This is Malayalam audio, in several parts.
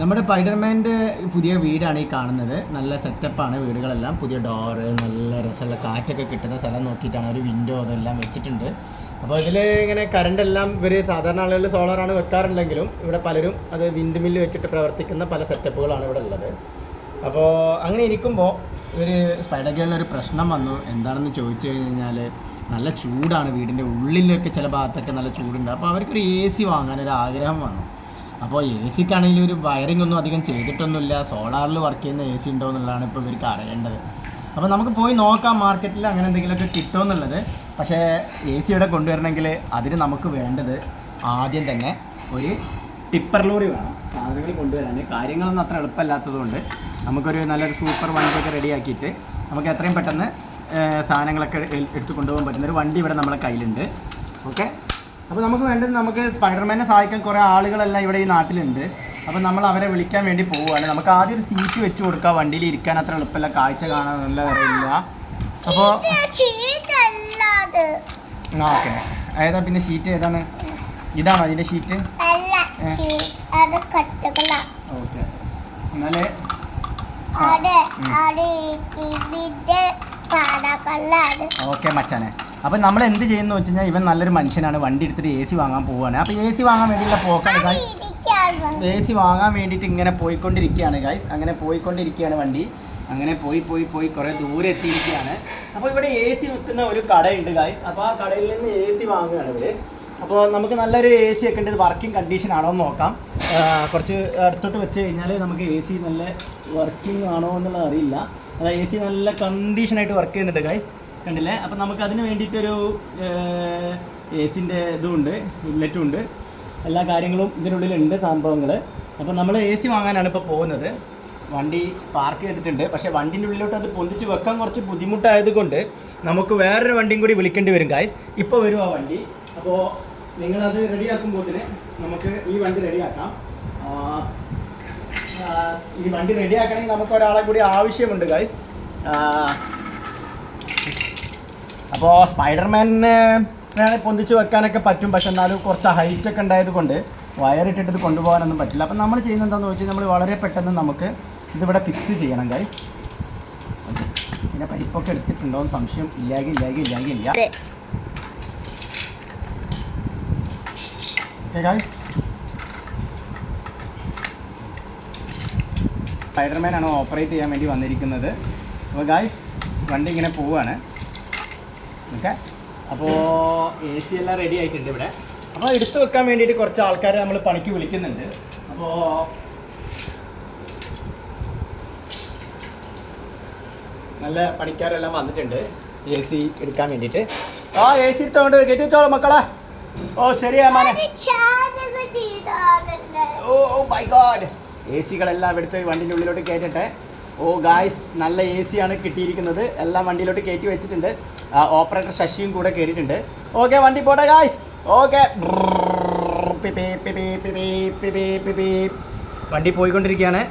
നമ്മുടെ സ്പൈഡർമാന്റെ പുതിയ വീടാണ് ഈ കാണുന്നത്. നല്ല സെറ്റപ്പാണ് വീടുകളെല്ലാം. പുതിയ ഡോറ് നല്ല രസമുള്ള കാറ്റൊക്കെ കിട്ടുന്ന സ്ഥലം നോക്കിയിട്ടാണ് ഒരു വിൻഡോ അതെല്ലാം വെച്ചിട്ടുണ്ട്. അപ്പോൾ ഇതിൽ ഇങ്ങനെ കറണ്ട് എല്ലാം ഇവർ സാധാരണ ആളുകൾ സോളാറാണ് വെക്കാറുണ്ടെങ്കിലും ഇവിടെ പലരും അത് വിൻഡ് മില്ല് വെച്ചിട്ട് പ്രവർത്തിക്കുന്ന പല സെറ്റപ്പുകളാണ് ഇവിടെ ഉള്ളത്. അപ്പോൾ അങ്ങനെ ഇരിക്കുമ്പോൾ ഇവർ സ്പൈഡർ ഒരു പ്രശ്നം വന്നു. എന്താണെന്ന് ചോദിച്ചു കഴിഞ്ഞാൽ നല്ല ചൂടാണ് വീടിന്റെ ഉള്ളിലൊക്കെ ചില ഭാഗത്തൊക്കെ നല്ല ചൂടുണ്ട്. അപ്പോൾ അവർക്കൊരു എ സി വാങ്ങാനൊരു ആഗ്രഹം വന്നു. അപ്പോൾ എ സിക്കാണെങ്കിൽ ഒരു വയറിംഗ് ഒന്നും അധികം ചെയ്തിട്ടൊന്നുമില്ല. സോളാറിൽ വർക്ക് ചെയ്യുന്ന എ സി ഉണ്ടോ എന്നുള്ളതാണ് ഇപ്പോൾ ഇവർക്ക് അറിയേണ്ടത്. അപ്പോൾ നമുക്ക് പോയി നോക്കാം മാർക്കറ്റിൽ അങ്ങനെ എന്തെങ്കിലുമൊക്കെ കിട്ടുമോ എന്നുള്ളത്. പക്ഷേ എ സി ഇവിടെ കൊണ്ടുവരണമെങ്കിൽ അതിന് നമുക്ക് വേണ്ടത് ആദ്യം തന്നെ ഒരു ടിപ്പർ ലോറി വേണം. സാധനങ്ങൾ കൊണ്ടുവരാൻ. കാര്യങ്ങളൊന്നും അത്ര എളുപ്പമല്ലാത്തതുകൊണ്ട് നമുക്കൊരു നല്ലൊരു സൂപ്പർ വണ്ടിയൊക്കെ റെഡിയാക്കിയിട്ട് നമുക്ക് എത്രയും പെട്ടെന്ന് സാധനങ്ങളൊക്കെ എടുത്ത് കൊണ്ടുപോകാൻ പറ്റുന്ന ഒരു വണ്ടി ഇവിടെ നമ്മളെ കയ്യിലുണ്ട്. ഓക്കെ? അപ്പോൾ നമുക്ക് വേണ്ടത് നമുക്ക് സ്പൈഡർമാനെ സഹായിക്കാൻ കുറേ ആളുകളെല്ലാം ഇവിടെ ഈ നാട്ടിലുണ്ട്. അപ്പോൾ നമ്മൾ അവരെ വിളിക്കാൻ വേണ്ടി പോവുകയാണ്. നമുക്ക് ആദ്യം ഒരു സീറ്റ് വെച്ച് കൊടുക്കുക വണ്ടിയിൽ ഇരിക്കാൻ അത്ര എളുപ്പമല്ല. കാഴ്ച കാണാൻ നല്ല അറിയില്ല അപ്പോൾ ആ ഓക്കെ ഏതാ പിന്നെ ഷീറ്റ് ഏതാണ്? ഇതാണോ അതിന്റെ ഷീറ്റ് ഓക്കെ എന്നാലേ? ഓക്കെ മച്ചാനെ. അപ്പം നമ്മൾ എന്ത് ചെയ്യുന്നു വെച്ച് കഴിഞ്ഞാൽ ഇവൻ നല്ലൊരു മനുഷ്യനാണ്. വണ്ടി എടുത്തിട്ട് എ സി വാങ്ങാൻ പോവുകയാണ് അപ്പോൾ എ സി വാങ്ങാൻ വേണ്ടിയുള്ള പോക്കാണ് ഗായ്സ് എ സി വാങ്ങാൻ വേണ്ടിയിട്ട് ഇങ്ങനെ പോയിക്കൊണ്ടിരിക്കുകയാണ് ഗായ്സ് അങ്ങനെ പോയിക്കൊണ്ടിരിക്കുകയാണ് വണ്ടി. അങ്ങനെ പോയി പോയി പോയി കുറേ ദൂരെ എത്തിയിരിക്കുകയാണ്. അപ്പോൾ ഇവിടെ എ സി വിൽക്കുന്ന ഒരു കടയുണ്ട് ഗായ്സ് അപ്പോൾ ആ കടയിൽ നിന്ന് എ സി വാങ്ങുകയാണ് ഇവർ അപ്പോൾ നമുക്ക് നല്ലൊരു എ സി ഒക്കെ ഉണ്ട്. വർക്കിംഗ് കണ്ടീഷൻ ആണോ എന്ന് നോക്കാം. കുറച്ച് അടുത്തോട്ട് വെച്ച് കഴിഞ്ഞാൽ നമുക്ക് എ സി നല്ല വർക്കിംഗ് ആണോ എന്നുള്ളത് അറിയില്ല. അതായത് എ സി നല്ല കണ്ടീഷനായിട്ട് വർക്ക് ചെയ്യുന്നുണ്ട് ഗായ്സ് കണ്ടില്ലേ? അപ്പം നമുക്ക് അതിന് വേണ്ടിയിട്ടൊരു എ സിന്റെ ഇതുമുണ്ട് ഇൻലെറ്റും ഉണ്ട് എല്ലാ കാര്യങ്ങളും ഇതിനുള്ളിലുണ്ട് സംഭവങ്ങൾ അപ്പോൾ നമ്മൾ എ സി വാങ്ങാനാണ് ഇപ്പോൾ പോകുന്നത്. വണ്ടി പാർക്ക് ചെയ്തിട്ടുണ്ട്. പക്ഷേ വണ്ടിന്റെ ഉള്ളിലോട്ട് അത് പൊന്തിച്ച് വെക്കാൻ കുറച്ച് ബുദ്ധിമുട്ടായതുകൊണ്ട് നമുക്ക് വേറൊരു വണ്ടിയും കൂടി വിളിക്കേണ്ടി വരും ഗായ്സ് ഇപ്പോൾ വരും ആ വണ്ടി. അപ്പോൾ നിങ്ങളത് റെഡിയാക്കുമ്പോഴത്തിന് നമുക്ക് ഈ വണ്ടി റെഡിയാക്കാം. ഈ വണ്ടി റെഡിയാക്കണമെങ്കിൽ നമുക്ക് ഒരാളെ കൂടി ആവശ്യമുണ്ട് ഗായ്സ് അപ്പോൾ സ്പൈഡർമാനെ പൊന്തിച്ച് വെക്കാനൊക്കെ പറ്റും. പക്ഷെ എന്നാലും കുറച്ച് ഹൈറ്റ് ഒക്കെ ഉണ്ടായത് കൊണ്ട് വയറിട്ടിട്ട് ഇത് കൊണ്ടുപോകാനൊന്നും പറ്റില്ല. അപ്പം നമ്മൾ ചെയ്യുന്നത് എന്താണെന്ന് വെച്ചാൽ നമ്മൾ വളരെ പെട്ടെന്ന് നമുക്ക് ഇതിവിടെ ഫിക്സ് ചെയ്യണം ഗൈസ് പിന്നെ പരിപ്പൊക്കെ എടുത്തിട്ടുണ്ടോ എന്ന് സംശയം ഇല്ലാകെ ഇല്ലാകെ ഇല്ലാകെ ഇല്ല ഗൈസ് സ്പൈഡർമാൻ ആണ് ഓപ്പറേറ്റ് ചെയ്യാൻ വേണ്ടി വന്നിരിക്കുന്നത്. അപ്പോൾ ഗൈസ് വണ്ടി ഇങ്ങനെ പോവുകയാണ് ഓക്കെ അപ്പോൾ എ സി എല്ലാം റെഡി ആയിട്ടുണ്ട് ഇവിടെ. അപ്പോൾ എടുത്തു വെക്കാൻ വേണ്ടിയിട്ട് കുറച്ച് ആൾക്കാരെ നമ്മൾ പണിക്ക് വിളിക്കുന്നുണ്ട്. അപ്പോൾ നല്ല പണിക്കാരെല്ലാം വന്നിട്ടുണ്ട് എ സി എടുക്കാൻ വേണ്ടിയിട്ട്. ആ എ സി എടുത്തോണ്ട് കെട്ടിച്ചോളൂ മക്കളെ. ഓ ശരിയാ മാനെ. ഓ മൈ ഗോഡ് എ സികളെല്ലാം എടുത്ത് വണ്ടിന്റെ ഉള്ളിലോട്ട് കയറ്റട്ടെ. ഓ ഗായ്സ് നല്ല എ സി ആണ് കിട്ടിയിരിക്കുന്നത്. എല്ലാം വണ്ടിയിലോട്ട് കയറ്റി വെച്ചിട്ടുണ്ട്. ഓപ്പറേറ്റർ ശശിയും കൂടെ കയറിയിട്ടുണ്ട്. ഓക്കെ വണ്ടി പോട്ടെ ഗായ്സ് ഓക്കെ വണ്ടി പോയിക്കൊണ്ടിരിക്കുകയാണ്.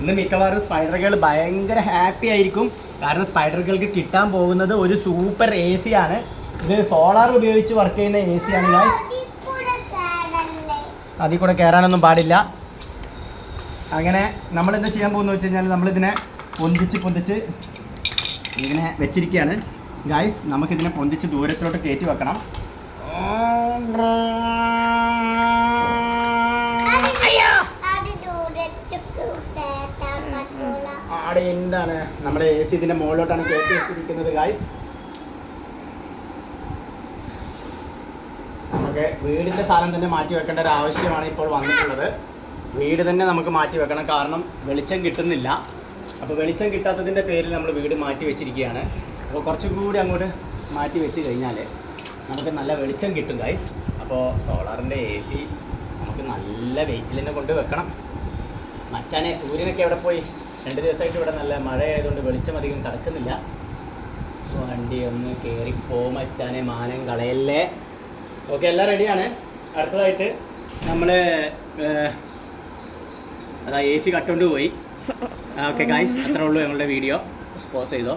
ഇന്ന് മിക്കവാറും സ്പൈഡറുകൾ ഭയങ്കര ഹാപ്പി ആയിരിക്കും. കാരണം സ്പൈഡറുകൾക്ക് കിട്ടാൻ പോകുന്നത് ഒരു സൂപ്പർ എ സി ആണ്. ഇത് സോളാർ ഉപയോഗിച്ച് വർക്ക് ചെയ്യുന്ന എ സി ആണ് ഗായ്സ് അതിൽ കൂടെ കയറാനൊന്നും പാടില്ല. അങ്ങനെ നമ്മൾ എന്താ ചെയ്യാൻ പോകുന്നത് വെച്ച് കഴിഞ്ഞാൽ നമ്മളിതിനെ പൊന്തിച്ച് പൊന്തിച്ച് ഇങ്ങനെ വെച്ചിരിക്കുകയാണ്. ഗായ്സ് നമുക്കിതിനെ പൊന്തിച്ച് ദൂരത്തിലോട്ട് കയറ്റി വെക്കണം. ആടെ എന്താണ്? നമ്മുടെ എ സി ഇതിന്റെ മുകളിലോട്ടാണ് കയറ്റി വെച്ചിരിക്കുന്നത് ഗായ്സ് നമുക്ക് വീടിന്റെ സാധനം തന്നെ മാറ്റി വെക്കേണ്ട ഒരു ആവശ്യമാണ് ഇപ്പോൾ വന്നിട്ടുള്ളത്. വീട് തന്നെ നമുക്ക് മാറ്റി വെക്കണം. കാരണം വെളിച്ചം കിട്ടുന്നില്ല. അപ്പോൾ വെളിച്ചം കിട്ടാത്തതിന്റെ പേരിൽ നമ്മൾ വീട് മാറ്റി വെച്ചിരിക്കുകയാണ്. അപ്പോൾ കുറച്ചും കൂടി അങ്ങോട്ട് മാറ്റി വെച്ച് കഴിഞ്ഞാൽ നമുക്ക് നല്ല വെളിച്ചം കിട്ടും ഗൈസ് അപ്പോൾ സോളാറിന്റെ എ സി നമുക്ക് നല്ല വെയിറ്റിൽ തന്നെ കൊണ്ട് വെക്കണം. മച്ചാനെ സൂര്യനൊക്കെ എവിടെ പോയി? രണ്ട് ദിവസമായിട്ട് ഇവിടെ നല്ല മഴ ആയതുകൊണ്ട് വെളിച്ചം അധികം കിടക്കുന്നില്ല. വണ്ടി ഒന്ന് കയറിപ്പോ മച്ചാനെ. മാനം കളയല്ലേ. ഓക്കെ എല്ലാം റെഡിയാണ് അടുത്തതായിട്ട് നമ്മൾ അതാ എ സി കട്ടുകൊണ്ട് പോയി. ഓക്കെ ഗായ്സ് അത്രേ ഉള്ളൂ ഞങ്ങളുടെ വീഡിയോ സ്പോസ് ചെയ്തോ.